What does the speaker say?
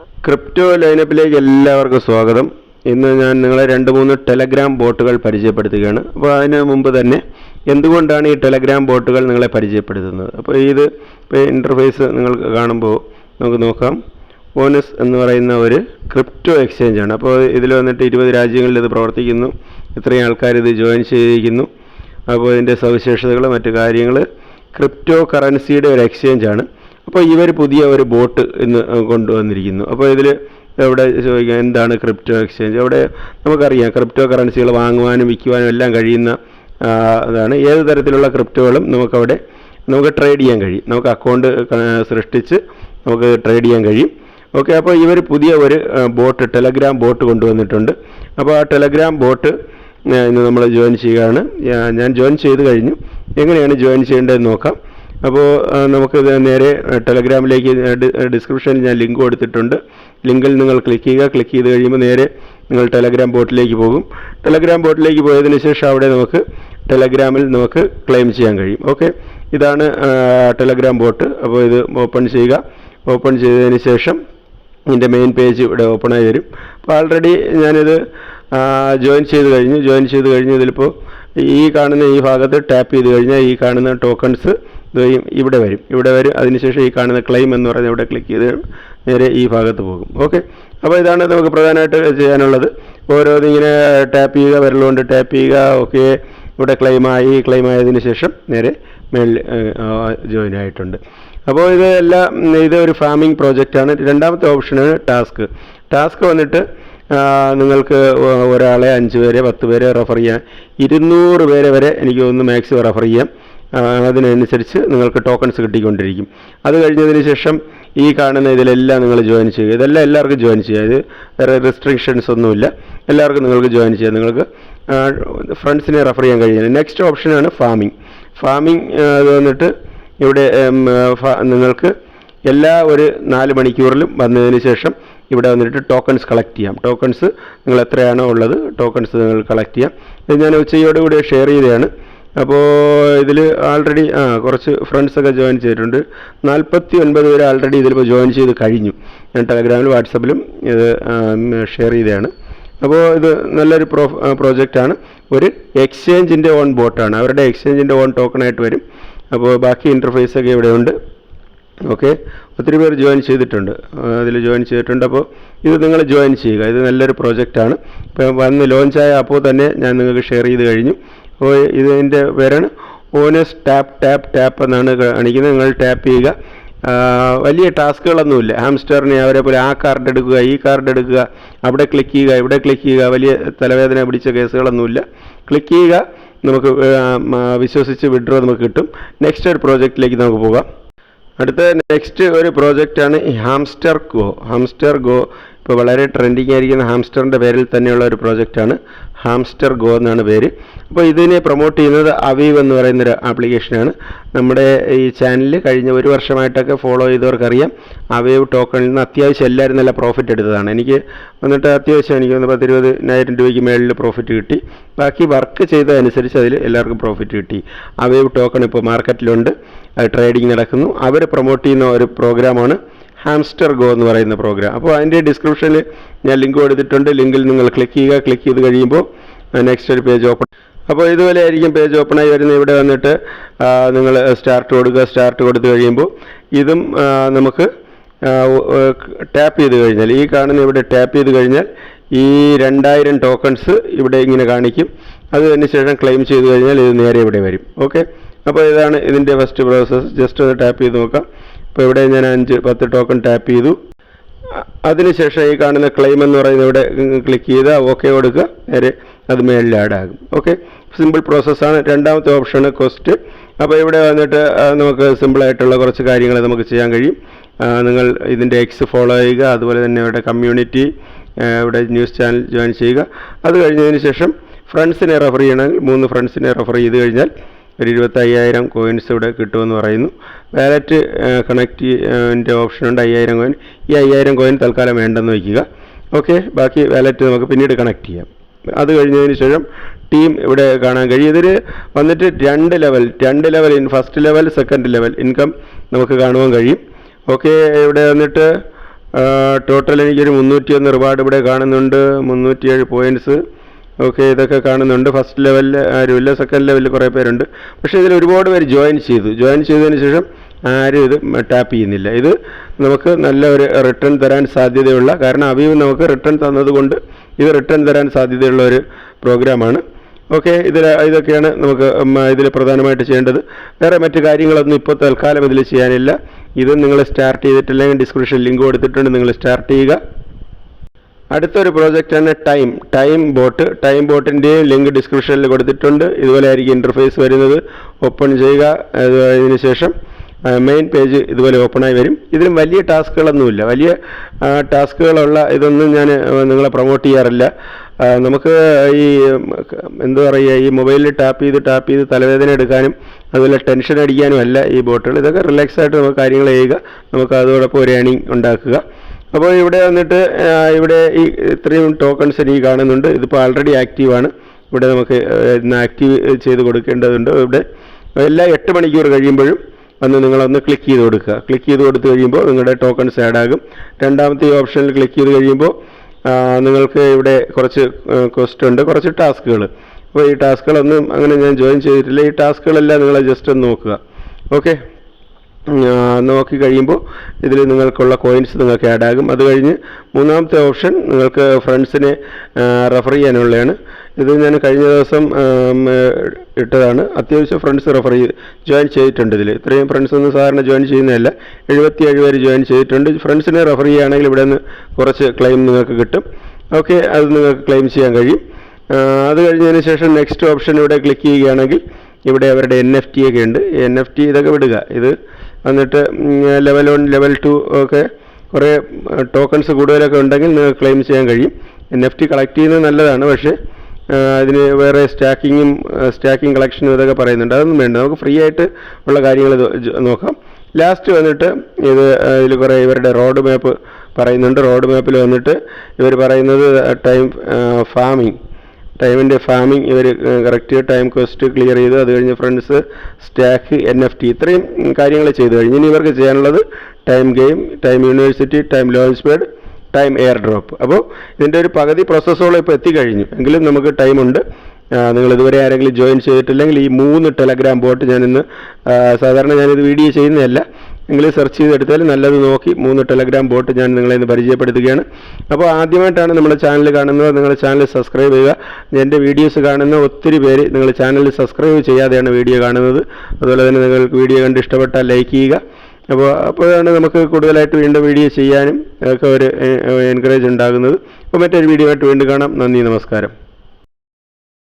Crypto ലൈനപ്പിലേക്ക് എല്ലാവർക്കും സ്വാഗതം. ഇന്ന് ഞാൻ നിങ്ങളെ രണ്ട് മൂന്ന് ടെലഗ്രാം ബോട്ടുകൾ പരിചയപ്പെടുത്തുകയാണ്. അപ്പോൾ അതിന് മുമ്പ് തന്നെ എന്തുകൊണ്ടാണ് ഈ ടെലഗ്രാം ബോട്ടുകൾ നിങ്ങളെ പരിചയപ്പെടുത്തുന്നത്? അപ്പോൾ ഇത് ഇന്റർഫേസ് നിങ്ങൾക്ക് കാണുമ്പോൾ നമുക്ക് നോക്കാം. ഓനസ് എന്ന് പറയുന്ന ഒരു ക്രിപ്റ്റോ എക്സ്ചേഞ്ച് ആണ്. അപ്പോൾ ഇതിൽ വന്നിട്ട് ഇരുപത് രാജ്യങ്ങളിൽ ഇത് പ്രവർത്തിക്കുന്നു. ഇത്രയും ആൾക്കാർ ഇത് ജോയിൻ ചെയ്തിരിക്കുന്നു. അപ്പോൾ ഇതിന്റെ സവിശേഷതകൾ മറ്റു കാര്യങ്ങൾ ക്രിപ്റ്റോ കറൻസിയുടെ ഒരു എക്സ്ചേഞ്ച് ആണ്. അപ്പോൾ ഇവർ പുതിയ ഒരു ബോട്ട് ഇന്ന് കൊണ്ടുവന്നിരിക്കുന്നു. അപ്പോൾ ഇതിൽ ഇവിടെ ചോദിക്കുക എന്താണ് ക്രിപ്റ്റോ എക്സ്ചേഞ്ച്? അവിടെ നമുക്കറിയാം ക്രിപ്റ്റോ കറൻസികൾ വാങ്ങുവാനും വിൽക്കുവാനും എല്ലാം കഴിയുന്ന അതാണ്. ഏത് തരത്തിലുള്ള ക്രിപ്റ്റോകളും നമുക്കവിടെ നമുക്ക് ട്രേഡ് ചെയ്യാൻ കഴിയും. നമുക്ക് അക്കൗണ്ട് സൃഷ്ടിച്ച് നമുക്ക് ട്രേഡ് ചെയ്യാൻ കഴിയും. ഓക്കെ അപ്പോൾ ഇവർ പുതിയ ഒരു ബോട്ട് ടെലഗ്രാം ബോട്ട് കൊണ്ടുവന്നിട്ടുണ്ട്. അപ്പോൾ ആ ടെലഗ്രാം ബോട്ട് ഇന്ന് നമ്മൾ ജോയിൻ ചെയ്യുകയാണ്. ഞാൻ ജോയിൻ ചെയ്ത് കഴിഞ്ഞു. എങ്ങനെയാണ് ജോയിൻ ചെയ്യേണ്ടതെന്ന് നോക്കാം. അപ്പോൾ നമുക്ക് നേരെ ടെലഗ്രാമിലേക്ക് ഡിസ്ക്രിപ്ഷനിൽ ഞാൻ ലിങ്ക് കൊടുത്തിട്ടുണ്ട്. ലിങ്കിൽ നിങ്ങൾ ക്ലിക്ക് ചെയ്യുക. ക്ലിക്ക് ചെയ്ത് കഴിയുമ്പോൾ നേരെ നിങ്ങൾ ടെലഗ്രാം ബോട്ടിലേക്ക് പോകും. ടെലഗ്രാം ബോട്ടിലേക്ക് പോയതിന് ശേഷം അവിടെ നമുക്ക് ടെലഗ്രാമിൽ നമുക്ക് ക്ലെയിം ചെയ്യാൻ കഴിയും. ഓക്കെ? ഇതാണ് ടെലഗ്രാം ബോട്ട്. അപ്പോൾ ഇത് ഓപ്പൺ ചെയ്യുക. ഓപ്പൺ ചെയ്തതിന് ശേഷം ഇതിന്റെ മെയിൻ പേജ് ഇവിടെ ഓപ്പൺ ആയി വരും. അപ്പോൾ ആൾറെഡി ഞാനിത് ജോയിൻ ചെയ്ത് കഴിഞ്ഞു. ജോയിൻ ചെയ്ത് കഴിഞ്ഞ് ഇതിലിപ്പോൾ ഈ കാണുന്ന ഈ ഭാഗത്ത് ടാപ്പ് ചെയ്ത് കഴിഞ്ഞാൽ ഈ കാണുന്ന ടോക്കൺസ് ഇവിടെ വരും. ഇവിടെ വരും. അതിനുശേഷം ഈ കാണുന്ന ക്ലെയിം എന്ന് പറയുന്നത് ഇവിടെ ക്ലിക്ക് ചെയ്ത് നേരെ ഈ ഭാഗത്ത് പോകും. ഓക്കെ അപ്പോൾ ഇതാണ് നമുക്ക് പ്രധാനമായിട്ട് ചെയ്യാനുള്ളത്. ഓരോ ഇങ്ങനെ ടാപ്പ് ചെയ്യുക വിരലുകൊണ്ട് ടാപ്പ് ചെയ്യുക. ഓക്കെ ഇവിടെ ക്ലെയിമായി ക്ലെയിം ആയതിന് ശേഷം നേരെ മേളിൽ ജോയിൻ ആയിട്ടുണ്ട്. അപ്പോൾ ഇത് എല്ലാം ഇത് ഒരു ഫാമിംഗ് പ്രോജക്റ്റാണ് രണ്ടാമത്തെ ഓപ്ഷനാണ് ടാസ്ക് ടാസ്ക് വന്നിട്ട് നിങ്ങൾക്ക് ഒരാളെ അഞ്ച് പേരെ പത്ത് പേരെ റെഫർ ചെയ്യാം ഇരുന്നൂറ് പേരെ വരെ എനിക്ക് തോന്നുന്നു മാക്സിമം റെഫർ ചെയ്യാം. അതിനനുസരിച്ച് നിങ്ങൾക്ക് ടോക്കൺസ് കിട്ടിക്കൊണ്ടിരിക്കും. അത് കഴിഞ്ഞതിന് ശേഷം ഈ കാണുന്ന ഇതിലെല്ലാം നിങ്ങൾ ജോയിൻ ചെയ്യുക. ഇതെല്ലാം എല്ലാവർക്കും ജോയിൻ ചെയ്യുക ഇത് വേറെ റെസ്ട്രിക്ഷൻസ് ഒന്നുമില്ല. എല്ലാവർക്കും നിങ്ങൾക്ക് ജോയിൻ ചെയ്യാം. നിങ്ങൾക്ക് ഫ്രണ്ട്സിനെ റെഫർ ചെയ്യാൻ കഴിയുന്നത് നെക്സ്റ്റ് ഓപ്ഷനാണ് ഫാമിംഗ് ഫാമിംഗ് അത് വന്നിട്ട് ഇവിടെ നിങ്ങൾക്ക് എല്ലാ ഒരു നാല് മണിക്കൂറിലും വന്നതിന് ശേഷം ഇവിടെ വന്നിട്ട് ടോക്കൺസ് കളക്ട് ചെയ്യാം. ടോക്കൺസ് നിങ്ങൾ എത്രയാണോ ഉള്ളത് ടോക്കൺസ് നിങ്ങൾ കളക്ട് ചെയ്യാം. ഇത് ഞാൻ ഉച്ചയോടുകൂടി ഷെയർ ചെയ്തതാണ്. അപ്പോൾ ഇതിൽ ആൾറെഡി ആ കുറച്ച് ഫ്രണ്ട്സൊക്കെ ജോയിൻ ചെയ്തിട്ടുണ്ട്. നാൽപ്പത്തി ഒൻപത് പേര് ആൾറെഡി ഇതിലിപ്പോൾ ജോയിൻ ചെയ്ത് കഴിഞ്ഞു. ഞാൻ ടെലഗ്രാമിലും വാട്സപ്പിലും ഇത് ഷെയർ ചെയ്തതാണ്. അപ്പോൾ ഇത് നല്ലൊരു പ്രോ പ്രോജക്റ്റാണ് ഒരു എക്സ്ചേഞ്ചിന്റെ ഓൺ ബോട്ടാണ് അവരുടെ എക്സ്ചേഞ്ചിന്റെ ഓൺ ടോക്കണായിട്ട് വരും. അപ്പോൾ ബാക്കി ഇന്റർഫേസ് ഒക്കെ ഇവിടെ ഉണ്ട് ഓക്കെ? ഒത്തിരി പേർ ജോയിൻ ചെയ്തിട്ടുണ്ട്. അതിൽ ജോയിൻ ചെയ്തിട്ടുണ്ട്. അപ്പോൾ ഇത് നിങ്ങൾ ജോയിൻ ചെയ്യുക. ഇത് നല്ലൊരു പ്രോജക്റ്റാണ് ഇപ്പോൾ വന്ന് ലോഞ്ചായ അപ്പോൾ തന്നെ ഞാൻ നിങ്ങൾക്ക് ഷെയർ ചെയ്ത് കഴിഞ്ഞു. ഇതിന്റെ പേരാണ് ഓനസ് ടാപ്പ് ടാപ്പ് ടാപ്പ് എന്നാണ് കാണിക്കുന്നത്. നിങ്ങൾ ടാപ്പ് ചെയ്യുക. വലിയ ടാസ്കുകളൊന്നുമില്ല. ഹാംസ്റ്ററിനെ അവരെ പോലെ ആ കാർഡ് എടുക്കുക ഈ കാർഡ് എടുക്കുക അവിടെ ക്ലിക്ക് ചെയ്യുക ഇവിടെ ക്ലിക്ക് ചെയ്യുക വലിയ തലവേദന പിടിച്ച കേസുകളൊന്നുമില്ല. ക്ലിക്ക് ചെയ്യുക നമുക്ക് വിശ്വസിച്ച് വിഡ്രോ നമുക്ക് കിട്ടും. നെക്സ്റ്റ് ഒരു പ്രോജക്റ്റിലേക്ക് നമുക്ക് പോകാം. അടുത്ത നെക്സ്റ്റ് ഒരു പ്രോജക്റ്റാണ് ഹാംസ്റ്റർ ഗോ. ഹാംസ്റ്റർ ഗോ ഇപ്പോൾ വളരെ ട്രെൻഡിങ് ആയിരിക്കുന്ന ഹാംസ്റ്ററിന്റെ പേരിൽ തന്നെയുള്ള ഒരു പ്രോജക്റ്റാണ് ഹാംസ്റ്റർ ഗോ എന്നാണ് പേര്. അപ്പോൾ ഇതിനെ പ്രൊമോട്ട് ചെയ്യുന്നത് അവീവ് എന്ന് പറയുന്ന ഒരു ആപ്ലിക്കേഷനാണ് നമ്മുടെ ഈ ചാനൽ കഴിഞ്ഞ ഒരു വർഷമായിട്ടൊക്കെ ഫോളോ ചെയ്തവർക്കറിയാം. അവീവ് ടോക്കണിൽ നിന്ന് അത്യാവശ്യം എല്ലാവരും നല്ല പ്രോഫിറ്റ് എടുത്തതാണ്. എനിക്ക് വന്നിട്ട് അത്യാവശ്യം എനിക്ക് വന്ന് പത്തിരുപതിനായിരം രൂപയ്ക്ക് മേളിൽ പ്രോഫിറ്റ് കിട്ടി. ബാക്കി വർക്ക് ചെയ്തതനുസരിച്ച് അതിൽ എല്ലാവർക്കും പ്രോഫിറ്റ് കിട്ടി. അവീവ് ടോക്കൺ ഇപ്പോൾ മാർക്കറ്റിലുണ്ട് ട്രേഡിംഗ് നടക്കുന്നു. അവർ പ്രൊമോട്ട് ചെയ്യുന്ന ഒരു പ്രോഗ്രാമാണ് ഹാംസ്റ്റർ ഗോ എന്ന് പറയുന്ന പ്രോഗ്രാം അപ്പോൾ അതിന്റെ ഡിസ്ക്രിപ്ഷനിൽ ഞാൻ ലിങ്ക് കൊടുത്തിട്ടുണ്ട്. ലിങ്കിൽ നിങ്ങൾ ക്ലിക്ക് ചെയ്യുക. ക്ലിക്ക് ചെയ്ത് കഴിയുമ്പോൾ നെക്സ്റ്റ് ഒരു പേജ് ഓപ്പൺ അപ്പോൾ ഇതുപോലെ ആയിരിക്കും പേജ് ഓപ്പൺ ആയി വരുന്നത്. ഇവിടെ വന്നിട്ട് നിങ്ങൾ സ്റ്റാർട്ട് കൊടുക്കുക. സ്റ്റാർട്ട് കൊടുത്തു കഴിയുമ്പോൾ ഇതും നമുക്ക് ടാപ്പ് ചെയ്ത് കഴിഞ്ഞാൽ ഈ കാണുന്ന ഇവിടെ ടാപ്പ് ചെയ്ത് കഴിഞ്ഞാൽ ഈ രണ്ടായിരം ടോക്കൺസ് ഇവിടെ ഇങ്ങനെ കാണിക്കും. അത് അതിന് ശേഷം ക്ലെയിം ചെയ്ത് കഴിഞ്ഞാൽ ഇത് നേരെ ഇവിടെ വരും. ഓക്കെ അപ്പോൾ ഇതാണ് ഇതിന്റെ ഫസ്റ്റ് പ്രോസസ്സ് ജസ്റ്റ് ഒന്ന് ടാപ്പ് ചെയ്ത് നോക്കാം. അപ്പോൾ ഇവിടെ ഞാൻ അഞ്ച് പത്ത് ടോക്കൺ ടാപ്പ് ചെയ്തു. അതിനുശേഷം ഈ കാണുന്ന ക്ലെയിം എന്ന് പറയുന്നത് ഇവിടെ ക്ലിക്ക് ചെയ്ത് ഓക്കെ കൊടുക്കുക. നേരെ അത് മേളിൽ ആഡാകും ഓക്കെ സിമ്പിൾ പ്രോസസ്സാണ് രണ്ടാമത്തെ ഓപ്ഷൻ കോസ്റ്റ് അപ്പോൾ ഇവിടെ വന്നിട്ട് നമുക്ക് സിമ്പിളായിട്ടുള്ള കുറച്ച് കാര്യങ്ങൾ നമുക്ക് ചെയ്യാൻ കഴിയും. നിങ്ങൾ ഇതിന്റെ എക്സ് ഫോളോ ചെയ്യുക. അതുപോലെ തന്നെ ഇവിടെ കമ്മ്യൂണിറ്റി ഇവിടെ ന്യൂസ് ചാനൽ ജോയിൻ ചെയ്യുക. അത് കഴിഞ്ഞതിന് ശേഷം ഫ്രണ്ട്സിനെ റെഫർ ചെയ്യണമെങ്കിൽ മൂന്ന് ഫ്രണ്ട്സിനെ റെഫർ ചെയ്ത് കഴിഞ്ഞാൽ ഒരു ഇരുപത്തയ്യായിരം കോയിൻസ് ഇവിടെ കിട്ടുമെന്ന് പറയുന്നു. വാലറ്റ് കണക്റ്റിന്റെ ഓപ്ഷനുണ്ട് അയ്യായിരം കോയിൻ ഈ അയ്യായിരം കോയിൻ തൽക്കാലം വേണ്ടെന്ന് വയ്ക്കുക. ഓക്കെ ബാക്കി വാലറ്റ് നമുക്ക് പിന്നീട് കണക്ട് ചെയ്യാം. അത് കഴിഞ്ഞതിന് ശേഷം ടീം ഇവിടെ കാണാൻ കഴിയും. ഇതിൽ വന്നിട്ട് രണ്ട് ലെവൽ രണ്ട് level in first level second level income നമുക്ക് കാണുവാൻ കഴിയും. ഓക്കെ ഇവിടെ വന്നിട്ട് ടോട്ടൽ എനിക്കൊരു മുന്നൂറ്റിയൊന്ന് റിവാർഡ് ഇവിടെ കാണുന്നുണ്ട്. മുന്നൂറ്റിയേഴ് പോയിന്റ്സ് ഓക്കെ ഇതൊക്കെ കാണുന്നുണ്ട്. ഫസ്റ്റ് ലെവലിൽ ആരുമില്ല സെക്കൻഡ് ലെവലിൽ കുറേ പേരുണ്ട്. പക്ഷേ ഇതിൽ ഒരുപാട് പേര് ജോയിൻ ചെയ്തു. ജോയിൻ ചെയ്തതിന് ശേഷം ആരും ഇത് ടാപ്പ് ചെയ്യുന്നില്ല. ഇത് നമുക്ക് നല്ല ഒരു റിട്ടേൺ തരാൻ സാധ്യതയുള്ള കാരണം അവയും നമുക്ക് റിട്ടേൺ തന്നതുകൊണ്ട് ഇത് റിട്ടേൺ തരാൻ സാധ്യതയുള്ള ഒരു പ്രോഗ്രാമാണ് ഓക്കെ ഇതിൽ ഇതൊക്കെയാണ് നമുക്ക് ഇതിൽ പ്രധാനമായിട്ട് ചെയ്യേണ്ടത്. വേറെ മറ്റു കാര്യങ്ങളൊന്നും ഇപ്പോൾ തൽക്കാലം ഇതിൽ ചെയ്യാനില്ല. ഇത് നിങ്ങൾ സ്റ്റാർട്ട് ചെയ്തിട്ടില്ലെങ്കിൽ ഡിസ്ക്രിപ്ഷൻ ലിങ്ക് കൊടുത്തിട്ടുണ്ട്. നിങ്ങൾ സ്റ്റാർട്ട് ചെയ്യുക. അടുത്തൊരു പ്രോജക്റ്റാണ് ടൈം ടൈം ബോട്ട് ടൈം ബോട്ടിന്റെയും ലിങ്ക് ഡിസ്ക്രിപ്ഷനിൽ കൊടുത്തിട്ടുണ്ട്. ഇതുപോലെ ആയിരിക്കും ഇന്റർഫേസ് വരുന്നത്. ഓപ്പൺ ചെയ്യുക. അത് അതിന് ശേഷം മെയിൻ പേജ് ഇതുപോലെ ഓപ്പണായി വരും. ഇതിലും വലിയ ടാസ്കുകളൊന്നുമില്ല. വലിയ ടാസ്കുകളുള്ള ഇതൊന്നും ഞാൻ നിങ്ങളെ പ്രൊമോട്ട് ചെയ്യാറില്ല. നമുക്ക് ഈ എന്താ പറയുക ഈ മൊബൈലിൽ ടാപ്പ് ചെയ്ത് ടാപ്പ് ചെയ്ത് തലവേദന എടുക്കാനും അതുപോലെ ടെൻഷൻ അടിക്കാനും അല്ല ഈ ബോട്ടുകൾ ഇതൊക്കെ റിലാക്സ് ആയിട്ട് നമുക്ക് കാര്യങ്ങൾ ചെയ്യുക. നമുക്ക് അതോടൊപ്പം ഒരു ഏണിങ് ഉണ്ടാക്കുക. അപ്പോൾ ഇവിടെ വന്നിട്ട് ഇവിടെ ഈ ഇത്രയും ടോക്കൺസ് എനിക്ക് കാണുന്നുണ്ട്. ഇതിപ്പോൾ ആൾറെഡി ആക്റ്റീവാണ് ഇവിടെ നമുക്ക് ഇന്ന് ആക്റ്റീവ് ചെയ്ത് കൊടുക്കേണ്ടതുണ്ട്. ഇവിടെ എല്ലാ എട്ട് മണിക്കൂർ കഴിയുമ്പോഴും വന്ന് നിങ്ങളൊന്ന് ക്ലിക്ക് ചെയ്ത് കൊടുക്കുക. ക്ലിക്ക് ചെയ്ത് കൊടുത്തു കഴിയുമ്പോൾ നിങ്ങളുടെ ടോക്കൺസ് ആഡ് ആകും. രണ്ടാമത്തെ ഓപ്ഷനിൽ ക്ലിക്ക് ചെയ്ത് കഴിയുമ്പോൾ നിങ്ങൾക്ക് ഇവിടെ കുറച്ച് ക്വസ്റ്റ് ഉണ്ട്. കുറച്ച് ടാസ്കുകൾ അപ്പോൾ ഈ ടാസ്കുകളൊന്നും അങ്ങനെ ഞാൻ ജോയിൻ ചെയ്തിട്ടില്ല. ഈ ടാസ്കുകളെല്ലാം നിങ്ങൾ ജസ്റ്റ് ഒന്ന് നോക്കുക. ഓക്കെ നോക്കി കഴിയുമ്പോൾ ഇതിൽ നിങ്ങൾക്കുള്ള കോയിൻസ് നിങ്ങൾക്ക് ആഡ് ആകും. അത് കഴിഞ്ഞ് മൂന്നാമത്തെ ഓപ്ഷൻ നിങ്ങൾക്ക് ഫ്രണ്ട്സിനെ റെഫർ ചെയ്യാനുള്ളതാണ്. ഇത് ഞാൻ കഴിഞ്ഞ ദിവസം ഇട്ടതാണ്. അത്യാവശ്യം ഫ്രണ്ട്സ് റെഫർ ചെയ്ത് ജോയിൻ ചെയ്തിട്ടുണ്ട് ഇതിൽ. ഇത്രയും ഫ്രണ്ട്സ് ഒന്നും സാധാരണ ജോയിൻ ചെയ്യുന്നതല്ല. എഴുപത്തിയേഴ് പേര് ജോയിൻ ചെയ്തിട്ടുണ്ട്. ഫ്രണ്ട്സിനെ റെഫർ ചെയ്യുകയാണെങ്കിൽ ഇവിടെ നിന്ന് കുറച്ച് ക്ലെയിം നിങ്ങൾക്ക് കിട്ടും. ഓക്കെ അത് നിങ്ങൾക്ക് ക്ലെയിം ചെയ്യാൻ കഴിയും. അത് കഴിഞ്ഞതിന് ശേഷം നെക്സ്റ്റ് ഓപ്ഷൻ ഇവിടെ ക്ലിക്ക് ചെയ്യുകയാണെങ്കിൽ ഇവിടെ അവരുടെ എൻ എഫ് ടി ഒക്കെ ഉണ്ട്. എൻ എഫ് ടി ഇതൊക്കെ വിടുക. ഇത് വന്നിട്ട് ലെവൽ വൺ ലെവൽ ടു ഒക്കെ കുറേ ടോക്കൺസ് കൂടുതലൊക്കെ ഉണ്ടെങ്കിൽ നിങ്ങൾക്ക് ക്ലെയിം ചെയ്യാൻ കഴിയും. എൻ എഫ് ടി കളക്ട് ചെയ്യുന്നത് നല്ലതാണ് പക്ഷേ അതിന് വേറെ സ്റ്റാക്കിങ്ങും സ്റ്റാക്കിംഗ് കളക്ഷനും ഇതൊക്കെ പറയുന്നുണ്ട്. അതൊന്നും വേണ്ട. നമുക്ക് ഫ്രീ ആയിട്ട് ഉള്ള കാര്യങ്ങൾ നോക്കാം. ലാസ്റ്റ് വന്നിട്ട് ഇത് ഇതിൽ കുറേ ഇവരുടെ റോഡ് മാപ്പ് പറയുന്നുണ്ട്. റോഡ് മാപ്പിൽ വന്നിട്ട് ഇവർ പറയുന്നത് ടൈം ഫാമിംഗ് ടൈമിന്റെ ഫാമിംഗ് ഇവർ കറക്റ്റ് ടൈം ക്വസ്റ്റ് ക്ലിയർ ചെയ്ത് അത് കഴിഞ്ഞ് friends stack N F T ഇത്രയും കാര്യങ്ങൾ ചെയ്തു കഴിഞ്ഞ് ഇനി ഇവർക്ക് ചെയ്യാനുള്ളത് time game time university time launch pad time air drop. അപ്പോൾ ഇതിന്റെ ഒരു പകുതി പ്രോസസ്സോളം ഇപ്പോൾ എത്തിക്കഴിഞ്ഞു. എങ്കിലും നമുക്ക് ടൈമുണ്ട്. നിങ്ങൾ ഇതുവരെ ആരെങ്കിലും ജോയിൻ ചെയ്തിട്ടില്ലെങ്കിൽ ഈ മൂന്ന് ടെലഗ്രാം ബോട്ട് ഞാനിന്ന് സാധാരണ ഞാനിത് വീഡിയോ ചെയ്യുന്നതല്ല. എങ്കിലും സെർച്ച് ചെയ്തെടുത്താൽ നല്ലത് നോക്കി മൂന്ന് ടെലഗ്രാം ബോട്ട് ഞാൻ നിങ്ങളെ ഇന്ന് പരിചയപ്പെടുത്തുകയാണ്. അപ്പോൾ ആദ്യമായിട്ടാണ് നമ്മുടെ ചാനൽ കാണുന്നത്. നിങ്ങൾ ചാനൽ സബ്സ്ക്രൈബ് ചെയ്യുക. എന്റെ വീഡിയോസ് കാണുന്ന ഒത്തിരി പേര് നിങ്ങൾ ചാനൽ സബ്സ്ക്രൈബ് ചെയ്യാതെയാണ് വീഡിയോ കാണുന്നത്. അതുപോലെ തന്നെ നിങ്ങൾക്ക് വീഡിയോ കണ്ട് ഇഷ്ടപ്പെട്ടാൽ ലൈക്ക് ചെയ്യുക. അപ്പോൾ അപ്പോഴാണ് നമുക്ക് കൂടുതലായിട്ട് വീണ്ടും വീഡിയോ ചെയ്യാനും ഒക്കെ ഒരു എൻകറേജ് ഉണ്ടാകുന്നത്. അപ്പോൾ മറ്റൊരു വീഡിയോ ആയിട്ട് വീണ്ടും കാണാം. നന്ദി നമസ്കാരം.